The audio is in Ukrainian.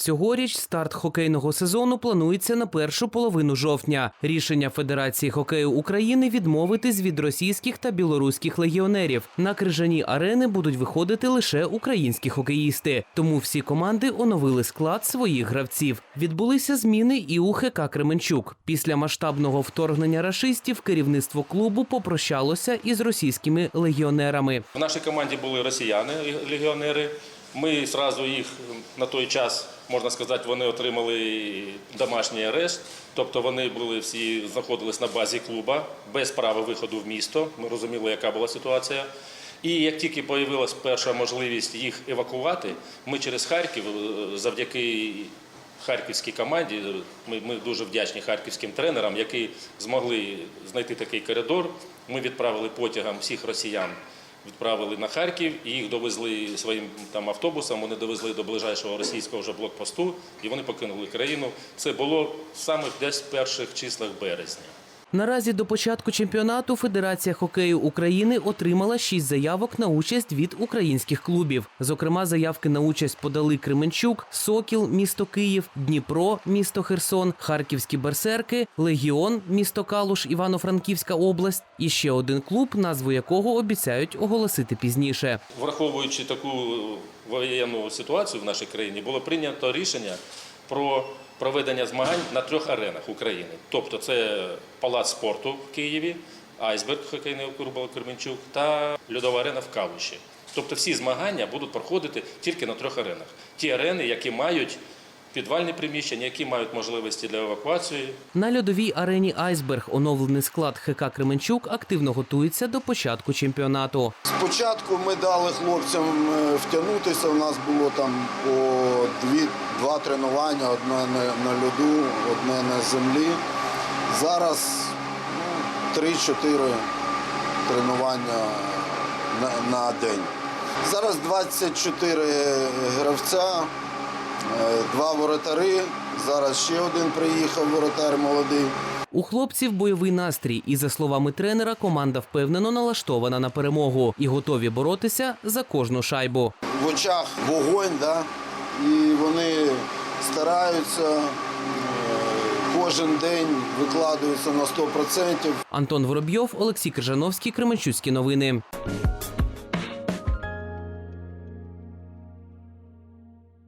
Цьогоріч старт хокейного сезону планується на першу половину жовтня. Рішення Федерації хокею України відмовитись від російських та білоруських легіонерів. На крижані арени будуть виходити лише українські хокеїсти. Тому всі команди оновили склад своїх гравців. Відбулися зміни і у ХК Кременчук. Після масштабного вторгнення рашистів керівництво клубу попрощалося із російськими легіонерами. В нашій команді були росіяни, легіонери. Ми зразу їх на той час, можна сказати, вони отримали домашній арешт. Тобто вони були всі знаходились на базі клуба без права виходу в місто. Ми розуміли, яка була ситуація. І як тільки з'явилася перша можливість їх евакувати, ми через Харків, е, завдяки харківській команді, ми, ми дуже вдячні харківським тренерам, які змогли знайти такий коридор. Ми відправили потягом всіх росіян відправили на Харків і їх довезли своїм там автобусом. Вони довезли до ближайшого російського вже блокпосту, і вони покинули країну. Це було саме десь в перших числах березня. Наразі до початку чемпіонату Федерація хокею України отримала шість заявок на участь від українських клубів. Зокрема, заявки на участь подали Кременчук, Сокіл, місто Київ, Дніпро, місто Херсон, Харківські берсерки, Легіон, місто Калуш, Івано-Франківська область і ще один клуб, назву якого обіцяють оголосити пізніше. Враховуючи таку воєнну ситуацію в нашій країні, було прийнято рішення про проведення змагань на трьох аренах України. Тобто це Палац спорту в Києві, Айсберг хокейний Курбал Кременчук та льодова арена в Калуші. Тобто всі змагання будуть проходити тільки на трьох аренах. Ті арени, які мають підвальні приміщення, які мають можливості для евакуації, На льодовій арені Айсберг оновлений склад ХК Кременчук активно готується до початку чемпіонату. Спочатку ми дали хлопцям е, втягнутися. У нас було там по дві, два тренування: одне на, на льоду, одне на землі. Зараз ну, 3-4 тренування на, на день. Зараз 24 гравця, два воротари. Зараз ще один приїхав воротар молодий. У хлопців бойовий настрій, і за словами тренера, команда впевнено налаштована на перемогу і готові боротися за кожну шайбу. в очах вогонь, да? і вони стараються е, кожен день викладаються на 100%. Антон Воробйов, Олексій Крижановський, Кременчуцькі новини.